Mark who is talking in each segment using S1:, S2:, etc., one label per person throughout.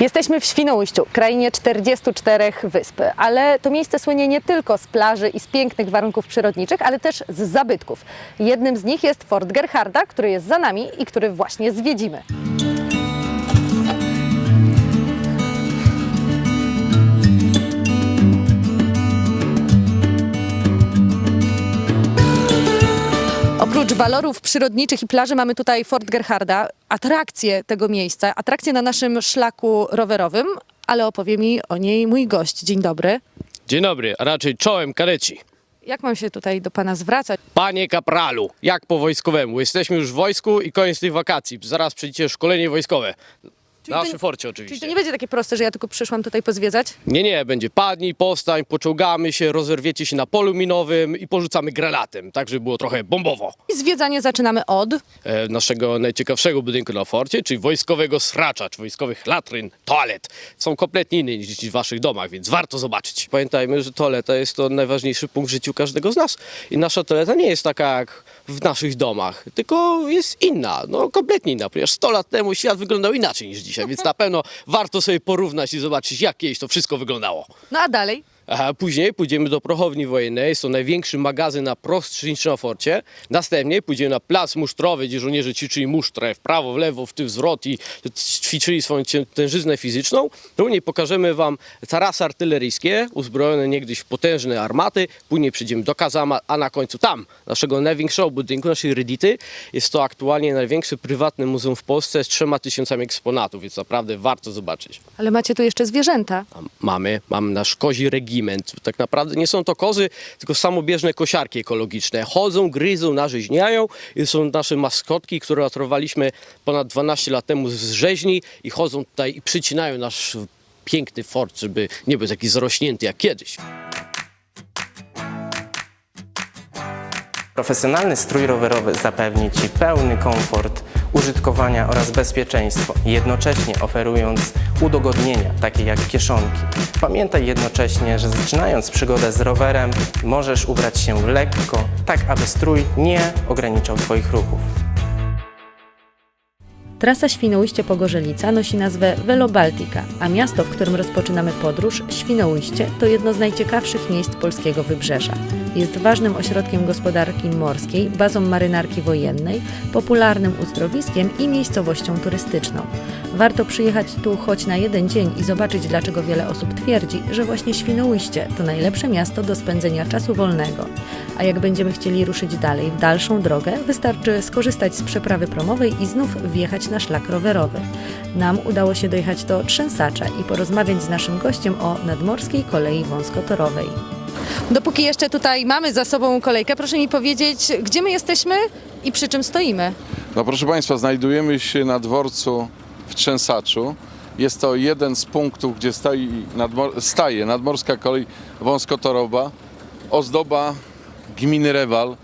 S1: Jesteśmy w Świnoujściu, krainie 44 wysp, ale to miejsce słynie nie tylko z plaży i z pięknych warunków przyrodniczych, ale też z zabytków. Jednym z nich jest Fort Gerharda, który jest za nami i który właśnie zwiedzimy. Walorów przyrodniczych i plaży mamy tutaj Fort Gerharda, atrakcję tego miejsca, atrakcję na naszym szlaku rowerowym, ale opowie mi o niej mój gość. Dzień dobry.
S2: Dzień dobry, a raczej czołem kareci.
S1: Jak mam się tutaj do pana zwracać?
S2: Panie kapralu, jak po wojskowemu. Jesteśmy już w wojsku i koniec tych wakacji. Zaraz przyjdzie szkolenie wojskowe.
S1: Czyli
S2: Na
S1: to-
S2: forcie
S1: Czyli
S2: oczywiście.
S1: to nie będzie takie proste, że ja tylko przyszłam tutaj pozwiedzać?
S2: Nie, nie, będzie padnij, powstań, poczołgamy się, rozerwiecie się na polu minowym i porzucamy granatem, tak żeby było trochę bombowo.
S1: I zwiedzanie zaczynamy od...
S2: E, naszego najciekawszego budynku na forcie, czyli wojskowego sracza, czy wojskowych latryn, toalet. Są kompletnie inne niż w waszych domach, więc warto zobaczyć. Pamiętajmy, że toaleta jest to najważniejszy punkt w życiu każdego z nas. I nasza toaleta nie jest taka jak w naszych domach, tylko jest inna, no kompletnie inna, ponieważ 100 lat temu świat wyglądał inaczej niż dzisiaj, więc na pewno warto sobie porównać i zobaczyć, jak kiedyś to wszystko wyglądało.
S1: No a dalej?
S2: A później pójdziemy do prochowni wojennej, jest to największy magazyn na na forcie. Następnie pójdziemy na plac musztrowy, gdzie żołnierze ćwiczyli musztrę w prawo, w lewo, w tył zwrot i ćwiczyli swoją tężyznę fizyczną. Później pokażemy wam tarasy artyleryjskie, uzbrojone niegdyś w potężne armaty. Później przyjdziemy do Kazama, a na końcu tam, naszego największego budynku, naszej Redity. Jest to aktualnie największe prywatne muzeum w Polsce z trzema tysiącami eksponatów, więc naprawdę warto zobaczyć.
S1: Ale macie tu jeszcze zwierzęta.
S2: Mamy, mamy nasz kozi regiment. Tak naprawdę nie są to kozy, tylko samobieżne kosiarki ekologiczne. Chodzą, gryzą, narzeźniają są nasze maskotki, które otrowaliśmy ponad 12 lat temu z rzeźni i chodzą tutaj i przycinają nasz piękny fort, żeby nie był taki zarośnięty jak kiedyś.
S3: Profesjonalny strój rowerowy zapewni Ci pełny komfort użytkowania oraz bezpieczeństwo, jednocześnie oferując udogodnienia, takie jak kieszonki. Pamiętaj jednocześnie, że zaczynając przygodę z rowerem, możesz ubrać się lekko, tak aby strój nie ograniczał Twoich ruchów.
S1: Trasa Świnoujście-Pogorzelica nosi nazwę Velo Baltica, a miasto, w którym rozpoczynamy podróż, Świnoujście, to jedno z najciekawszych miejsc polskiego wybrzeża. Jest ważnym ośrodkiem gospodarki morskiej, bazą marynarki wojennej, popularnym uzdrowiskiem i miejscowością turystyczną. Warto przyjechać tu choć na jeden dzień i zobaczyć, dlaczego wiele osób twierdzi, że właśnie Świnoujście to najlepsze miasto do spędzenia czasu wolnego. A jak będziemy chcieli ruszyć dalej w dalszą drogę, wystarczy skorzystać z przeprawy promowej i znów wjechać na szlak rowerowy. Nam udało się dojechać do Trzęsacza i porozmawiać z naszym gościem o nadmorskiej kolei wąskotorowej. Dopóki jeszcze tutaj mamy za sobą kolejkę, proszę mi powiedzieć, gdzie my jesteśmy i przy czym stoimy?
S4: No proszę Państwa, znajdujemy się na dworcu w Trzęsaczu. Jest to jeden z punktów, gdzie stoi, nadmor, staje nadmorska kolej wąskotorowa, ozdoba gminy Rewal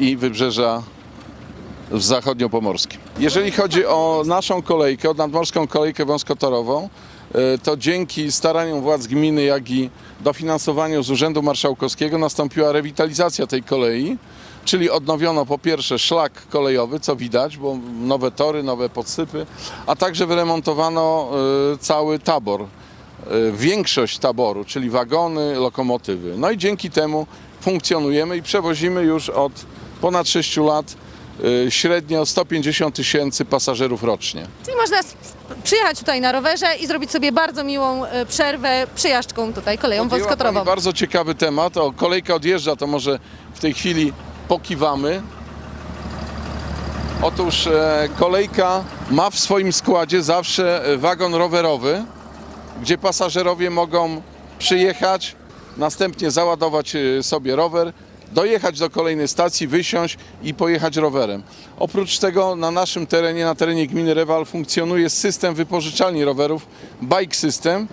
S4: i wybrzeża w zachodniopomorskim. Jeżeli chodzi o naszą kolejkę, o nadmorską kolejkę wąskotorową, e, to dzięki staraniom władz gminy, jak i dofinansowaniu z Urzędu Marszałkowskiego nastąpiła rewitalizacja tej kolei, czyli odnowiono po pierwsze szlak kolejowy, co widać, bo nowe tory, nowe podsypy, a także wyremontowano e, cały tabor, e, większość taboru, czyli wagony, lokomotywy. No i dzięki temu funkcjonujemy i przewozimy już od ponad 6 lat średnio 150 tysięcy pasażerów rocznie.
S1: Czyli można s- przyjechać tutaj na rowerze i zrobić sobie bardzo miłą e, przerwę przejażdżką tutaj koleją
S4: Podjęła
S1: wąskotorową.
S4: pani Bardzo ciekawy temat. O, kolejka odjeżdża, to może w tej chwili pokiwamy. Otóż e, kolejka ma w swoim składzie zawsze e, wagon rowerowy, gdzie pasażerowie mogą przyjechać, następnie załadować e, sobie rower, dojechać do kolejnej stacji, wysiąść i pojechać rowerem. Oprócz tego na naszym terenie, na terenie gminy Rewal funkcjonuje system wypożyczalni rowerów, Bike System,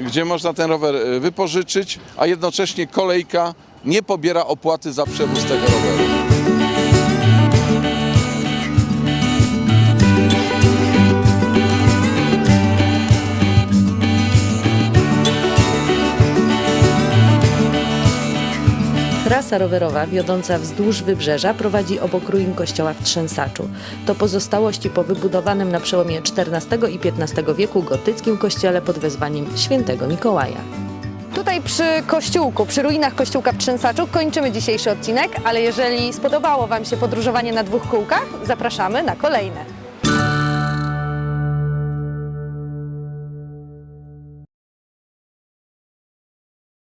S4: gdzie można ten rower e, wypożyczyć, a jednocześnie kolejka nie pobiera opłaty za przewóz tego roweru.
S1: Trasa rowerowa wiodąca wzdłuż wybrzeża prowadzi obok ruin kościoła w Trzęsaczu. To pozostałości po wybudowanym na przełomie XIV i XV wieku gotyckim kościele pod wezwaniem świętego Mikołaja.
S5: Tutaj przy kościółku, przy ruinach kościółka w Trzęsaczu kończymy dzisiejszy odcinek, ale jeżeli spodobało Wam się podróżowanie na dwóch kółkach, zapraszamy na kolejne.